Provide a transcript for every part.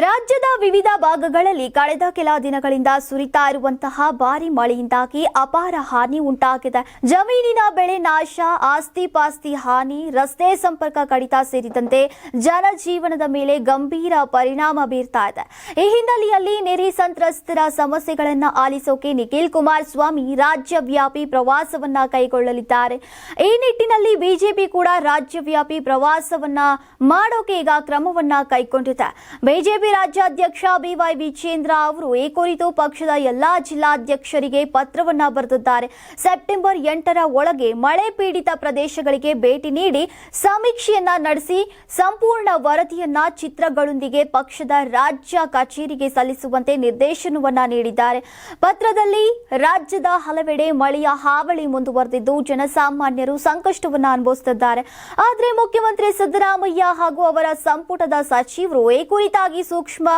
ರಾಜ್ಯದ ವಿವಿಧ ಭಾಗಗಳಲ್ಲಿ ಕಳೆದ ಕೆಲ ದಿನಗಳಿಂದ ಸುರಿತಾ ಇರುವಂತಹ ಭಾರಿ ಮಳೆಯಿಂದಾಗಿ ಅಪಾರ ಹಾನಿ ಉಂಟಾಗಿದೆ. ಜಮೀನಿನ ಬೆಳೆ ನಾಶ ಆಸ್ತಿ ಪಾಸ್ತಿ ಹಾನಿ, ರಸ್ತೆ ಸಂಪರ್ಕ ಕಡಿತ ಸೇರಿದಂತೆ ಜನಜೀವನದ ಮೇಲೆ ಗಂಭೀರ ಪರಿಣಾಮ ಬೀರ್ತಾ ಇದೆ. ಈ ಹಿನ್ನೆಲೆಯಲ್ಲಿ ನೆರೆ ಸಂತ್ರಸ್ತರ ಸಮಸ್ಯೆಗಳನ್ನು ಆಲಿಸೋಕೆ ನಿಖಿಲ್ ಕುಮಾರಸ್ವಾಮಿ ರಾಜ್ಯವ್ಯಾಪಿ ಪ್ರವಾಸವನ್ನ ಕೈಗೊಳ್ಳಲಿದ್ದಾರೆ. ಈ ನಿಟ್ಟಿನಲ್ಲಿ ಬಿಜೆಪಿ ಕೂಡ ರಾಜ್ಯವ್ಯಾಪಿ ಪ್ರವಾಸವನ್ನ ಮಾಡೋಕೆ ಈಗ ಕ್ರಮವನ್ನ ಕೈಗೊಂಡಿದೆ. ರಾಜ್ಯಾಧ್ಯಕ್ಷ ಬಿವೈ ವಿಜೇಂದ್ರ ಅವರು ಈ ಕುರಿತು ಪಕ್ಷದ ಎಲ್ಲಾ ಜಿಲ್ಲಾಧ್ಯಕ್ಷರಿಗೆ ಪತ್ರವನ್ನ ಬರೆದಿದ್ದಾರೆ. ಸೆಪ್ಟೆಂಬರ್ ಎಂಟರ ಒಳಗೆ ಮಳೆ ಪೀಡಿತ ಪ್ರದೇಶಗಳಿಗೆ ಭೇಟಿ ನೀಡಿ ಸಮೀಕ್ಷೆಯನ್ನ ನಡೆಸಿ ಸಂಪೂರ್ಣ ವರದಿಯನ್ನ ಚಿತ್ರಗಳೊಂದಿಗೆ ಪಕ್ಷದ ರಾಜ್ಯ ಕಚೇರಿಗೆ ಸಲ್ಲಿಸುವಂತೆ ನಿರ್ದೇಶನವನ್ನ ನೀಡಿದ್ದಾರೆ. ಪತ್ರದಲ್ಲಿ ರಾಜ್ಯದ ಹಲವೆಡೆ ಮಳೆಯ ಹಾವಳಿ ಮುಂದುವರೆದಿದ್ದು ಜನಸಾಮಾನ್ಯರು ಸಂಕಷ್ಟವನ್ನ ಅನುಭವಿಸುತ್ತಿದ್ದಾರೆ. ಆದರೆ ಮುಖ್ಯಮಂತ್ರಿ ಸಿದ್ದರಾಮಯ್ಯ ಹಾಗೂ ಅವರ ಸಂಪುಟದ ಸಚಿವರು ಈ ಕುರಿತಾಗಿ ಸೂಕ್ಷ್ಮ,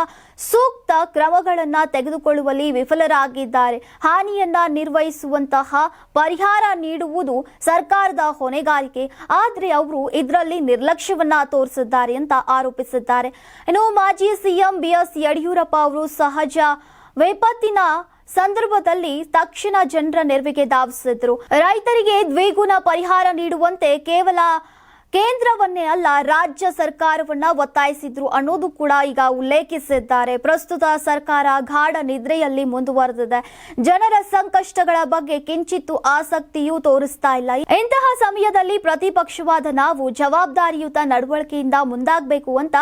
ಸೂಕ್ತ ಕ್ರಮಗಳನ್ನು ತೆಗೆದುಕೊಳ್ಳುವಲ್ಲಿ ವಿಫಲರಾಗಿದ್ದಾರೆ. ಹಾನಿಯನ್ನ ನಿರ್ವಹಿಸುವಂತಹ ಪರಿಹಾರ ನೀಡುವುದು ಸರ್ಕಾರದ ಹೊಣೆಗಾರಿಕೆ. ಆದರೆ ಅವರು ಇದರಲ್ಲಿ ನಿರ್ಲಕ್ಷ್ಯವನ್ನ ತೋರಿಸಿದ್ದಾರೆ ಅಂತ ಆರೋಪಿಸಿದ್ದಾರೆ. ಇನ್ನು ಮಾಜಿ ಸಿಎಂ ಬಿಎಸ್ ಯಡಿಯೂರಪ್ಪ ಅವರು ಸಹಜ ವಿಪತ್ತಿನ ಸಂದರ್ಭದಲ್ಲಿ ತಕ್ಷಣ ಜನರ ನೆರವಿಗೆ ಧಾವಿಸಿದ್ರು. ರೈತರಿಗೆ ದ್ವಿಗುಣ ಪರಿಹಾರ ನೀಡುವಂತೆ ಕೇವಲ ಕೇಂದ್ರವನ್ನೇ ಅಲ್ಲ, ರಾಜ್ಯ ಸರ್ಕಾರವನ್ನ ಒತ್ತಾಯಿಸಿದ್ರು ಅನ್ನೋದು ಕೂಡ ಈಗ ಉಲ್ಲೇಖಿಸಿದ್ದಾರೆ. ಪ್ರಸ್ತುತ ಸರ್ಕಾರ ಗಾಢ ನಿದ್ರೆಯಲ್ಲಿ ಮುಂದುವರೆದಿದೆ. ಜನರ ಸಂಕಷ್ಟಗಳ ಬಗ್ಗೆ ಕಿಂಚಿತ್ತು ಆಸಕ್ತಿಯೂ ತೋರಿಸ್ತಾ ಇಲ್ಲ. ಇಂತಹ ಸಮಯದಲ್ಲಿ ಪ್ರತಿಪಕ್ಷವಾದ ನಾವು ಜವಾಬ್ದಾರಿಯುತ ನಡವಳಿಕೆಯಿಂದ ಮುಂದಾಗಬೇಕು ಅಂತ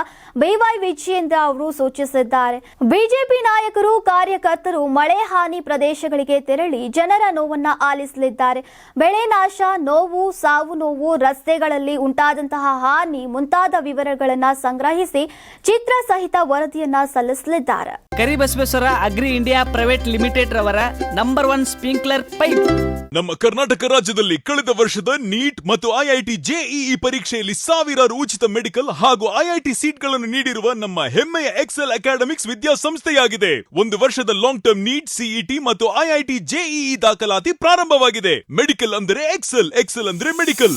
ಬಿವೈ ವಿಜಯೇಂದ್ರ ಅವರು ಸೂಚಿಸಿದ್ದಾರೆ. ಬಿಜೆಪಿ ನಾಯಕರು ಕಾರ್ಯಕರ್ತರು ಮಳೆ ಹಾನಿ ಪ್ರದೇಶಗಳಿಗೆ ತೆರಳಿ ಜನರ ನೋವನ್ನ ಆಲಿಸಲಿದ್ದಾರೆ. ಬೆಳೆ ನಾಶ, ನೋವು, ಸಾವು ನೋವು ರಸ್ತೆಗಳಲ್ಲಿ ಉಂಟಾದಂತಹ ಹಾನಿ ಮುಂತಾದ ವಿವರಗಳನ್ನ ಸಂಗ್ರಹಿಸಿ ಚಿತ್ರ ಸಹಿತ ವರದಿಯನ್ನ ಸಲ್ಲಿಸಲಿದ್ದಾರೆ. Karibasaveshwara agri India private limited ರವರ ನಂಬರ್ ಒನ್ ಸ್ಪಿಂಕ್ಲರ್ ಪೈಪ್. ನಮ್ಮ ಕರ್ನಾಟಕ ರಾಜ್ಯದಲ್ಲಿ ಕಳೆದ ವರ್ಷದ ನೀಟ್ ಮತ್ತು ಐಐಟಿ ಜೆಇಇ ಪರೀಕ್ಷೆಯಲ್ಲಿ ಸಾವಿರಾರು ಉಚಿತ ಮೆಡಿಕಲ್ ಹಾಗೂ ಐಐಟಿ ಸೀಟ್ಗಳನ್ನು ನೀಡಿರುವ ನಮ್ಮ ಹೆಮ್ಮೆಯ ಎಕ್ಸೆಲ್ ಅಕಾಡೆಮಿಕ್ಸ್ ವಿದ್ಯಾಸಂಸ್ಥೆಯಾಗಿದೆ. ಒಂದು ವರ್ಷದ ಲಾಂಗ್ ಟರ್ಮ್ ನೀಟ್ ಸಿಇಟಿ ಮತ್ತು ಐಐಟಿ ಜೆಇಇ ದಾಖಲಾತಿ ಪ್ರಾರಂಭವಾಗಿದೆ. ಮೆಡಿಕಲ್ ಅಂದರೆ ಎಕ್ಸೆಲ್ ಎಕ್ಸೆಲ್ ಅಂದರೆ ಮೆಡಿಕಲ್.